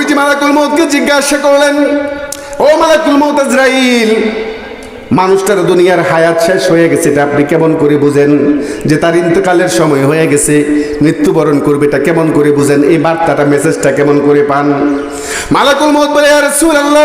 নবীজি মালাকুল মৌতকে জিজ্ঞাসা করলেন, ও মালাকুল মৌত ইসরাইল মানুষটার দুনিয়ার হায়াত শেষ হয়ে গেছে, এটা আপনি কেমন করে বুঝেন? যে তার ইন্তকালের সময় হয়ে গেছে, মৃত্যুবরণ করবে, এটা কেমন করে বুঝেন? এই বার্তাটা মেসেজটা কেমন করে পান? মালাকুল মৌত বলে আর সুর আল্লাহ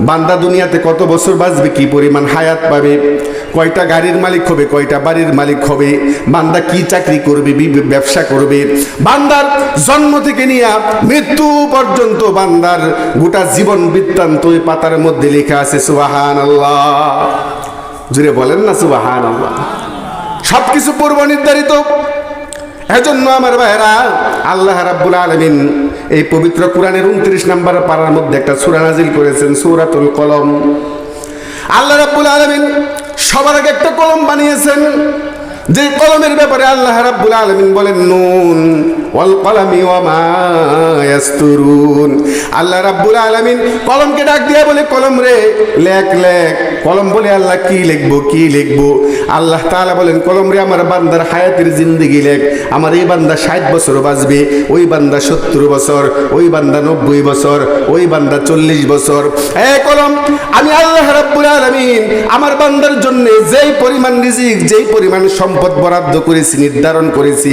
বান্দা দুনিয়াতে কত বছর বাঁচবে, কি পরিমাণ হায়াত পাবে, কয়টা গাড়ির মালিক হবে, কয়টা বাড়ির মালিক হবে, বান্দা কি চাকরি করবে ব্যবসা করবে। বান্দার জন্ম থেকে নিয়ে মৃত্যু পর্যন্ত বান্দার গোটা জীবন বৃত্তান্ত ওই পাতার মধ্যে লেখা আছে সুবাহান আল্লাহ জুড়ে বলেন না সুবাহান আল্লাহ সবকিছু পূর্ব নির্ধারিত এজন্য আমার ভাইরা আল্লাহ রাব্বুল আলামিন এই পবিত্র কোরআনের উনত্রিশ নাম্বার পাড়ার মধ্যে একটা সুরা নাজিল করেছেন, সুরাতুল কলম। আল্লাহ রাব্বুল আলমিন সবার আগে একটা কলম বানিয়েছেন। যে কলমের ব্যাপারে আল্লাহ রাব্বুল আলমিন বলেন, নুন। ওয়াল কলামি ওয়া মা ইয়াসতুরুন। আল্লাহ রাব্বুল আলামিন কলমকে ডাক দিয়ে বলে, কলম রে, লেখ লেখ। কলম বলে, আল্লাহ কি লিখব কি লিখব? আল্লাহ তাআলা বলেন, কলম রে, আমার বান্দার হায়াতের জিন্দেগি লেখ। আমার এই বান্দা ষাট বছর বাঁচবে, ওই বান্দা সত্তর বছর, ওই বান্দা নব্বই বছর, ওই বান্দা চল্লিশ বছর। এ কলম, আমি আল্লাহ রাব্বুল আলামিন আমার বান্দার জন্য যেই পরিমাণ রিজিক, যেই পরিমাণ সম্পদ বরাদ্দ করেছি, নির্ধারণ করেছি,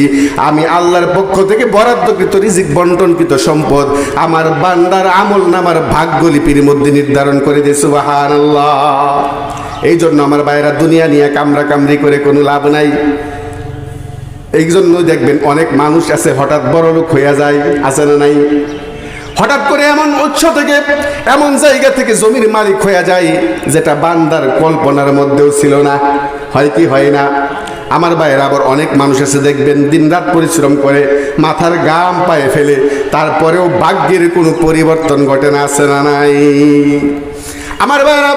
আমি আল্লাহর পক্ষ থেকে বরাদ্দকৃত রিজিক বন্টনকৃত সম্পদ আমার বান্দার আমল নামার ভাগ্যলিপির মধ্যে নির্ধারণ করে দিয়ে, সুবহানাল্লাহ। এই জন্য আমার বাইরা দুনিয়া নিয়ে কামড়া কামড়ি করে কোনো লাভ নাই। এই জন্য দেখবেন অনেক মানুষ আছে, হঠাৎ বড় লোক হইয়া যায়, আছে না নাই? হঠাৎ করে এমন উৎস থেকে, এমন জায়গা থেকে জমির মালিক হইয়া যায়, যেটা বান্দার কল্পনার মধ্যেও ছিল না। হয় কি হয় না? আমার বাইরে আবার অনেক মানুষ এসে দেখবেন দিনরাত পরিশ্রম করে, মাথার গাম পায়ে ফেলে, তারপরেও ভাগ্যের কোনো পরিবর্তন ঘটে না, আছে না নাই। আমার বাইরা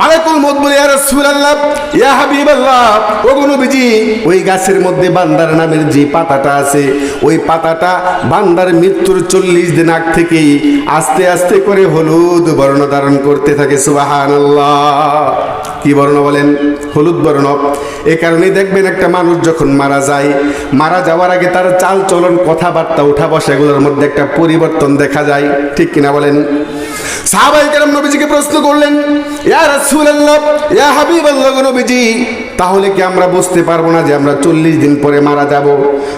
মালাকুল মত বলে ইয়া রাসূলুল্লাহ, ইয়া হাবিবাল্লাহ, ও নবীজি, ওই গাছের মধ্যে বান্দার নামের যে পাতাটা আছে, ওই পাতাটা বান্দার মৃত্যুর চল্লিশ দিন আগ থেকেই আস্তে আস্তে করে হলুদ বর্ণ ধারণ করতে থাকে, সুবহানাল্লাহ। কি বর্ণ বলেন? হলুদ বর্ণ। এ কারণে দেখবেন একটা মানুষ যখন মারা যায়, মারা যাওয়ার আগে তার চাল চলন কথাবার্তা উঠা বসা এগুলোর মধ্যে একটা পরিবর্তন দেখা যায়। ঠিক কিনা বলেন? সাহাবাই কেরাম নবীজিকে প্রশ্ন তাহলে কি আমরা বুঝতে পারব না যে আমরা চল্লিশ দিন পরে মারা যাব?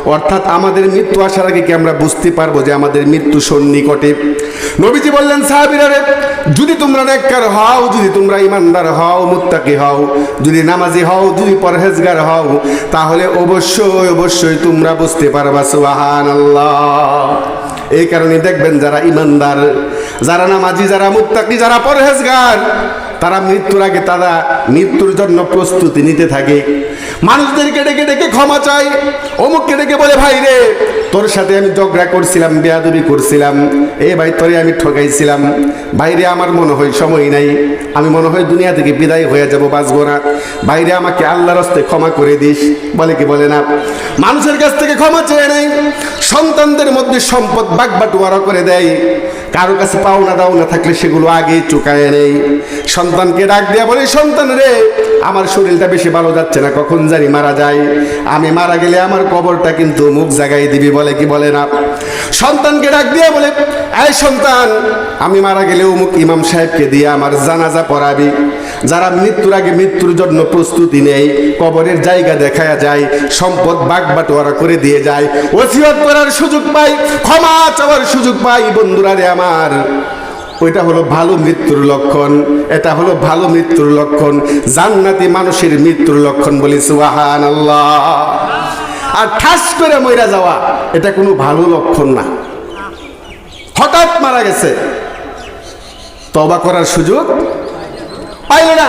অর্থাৎ আমাদের মৃত্যু আসার আগে কি আমরা বুঝতে পারব যে আমাদের মৃত্যু সন্নিকটে? নবীজি বললেন, সাহাবীরা যদি তোমরা নেককার হও, যদি তোমরা ইমানদার হও, মুত্তাকি হও, যদি নামাজি হও, যদি পরহেজগার হও, তাহলে অবশ্যই অবশ্যই তোমরা বুঝতে পারবা, সুবহানাল্লাহ। এই কারণে দেখবেন যারা ইমানদার, যারা নামাজি, যারা মুত্তাকি, যারা পরহেজগার তারা মৃত্যুর আগে তারা মৃত্যুর জন্য প্রস্তুতি নিতে থাকে। মানুষদেরকে ডেকে ডেকে ক্ষমা চাই। অমুককে ডেকে বলে, ভাই রে, তোর সাথে আমি ঝগড়া করছিলাম, বেয়াদবি করছিলাম। এ ভাই, তোরে আমি ঠকাইছিলাম বাইরে আমার মনে হয় সময় নাই। আমি মনে হয় দুনিয়া থেকে বিদায় হয়ে যাব, বাঁচবো না। বাইরে আমাকে আল্লাহর হস্তে ক্ষমা করে দিস। বলে কি বলে না। মানুষের কাছ থেকে ক্ষমা চেয়ে নেই সন্তানদের মধ্যে সম্পদ বাগবাটুয়ারা করে দেয়। কারও কাছে পাওনা দাওনা থাকলে সেগুলো আগেই চুকায় নেই। সন্তানকে ডাক দিয়া বলে, সন্তান রে, আমার শরীরটা বেশি ভালো যাচ্ছে না, কখন জানি মারা যায়। আমি মারা গেলে আমার কবরটা কিন্তু মুখ জাগাই দিবি বলে কি বলে না? সন্তানকে ডাক দিয়ে বলে, এই সন্তান, আমি মারা গেলে অমুক ইমাম সাহেবকে দিয়ে আমার জানাজা পড়াবি। যারা মৃত্যুর আগে মৃত্যুর জন্য প্রস্তুতি নেই কবরের জায়গা দেখা যায়, সম্পদ বাগ বাটোয়ারা করে দিয়ে যায়, ওসিয়ত করার সুযোগ পাই ক্ষমা চাওয়ার সুযোগ পাই বন্ধুরা রে আমার। ওইটা হলো ভালো মৃত্যুর লক্ষণ, এটা হলো ভালো মৃত্যুর লক্ষণ, জান্নাতি মানুষের মৃত্যুর লক্ষণ বলি সুবাহান আর ঠাস করে মইরা যাওয়া, এটা কোনো ভালো লক্ষণ না। হঠাৎ মারা গেছে। তবা করার সুযোগ পাইল না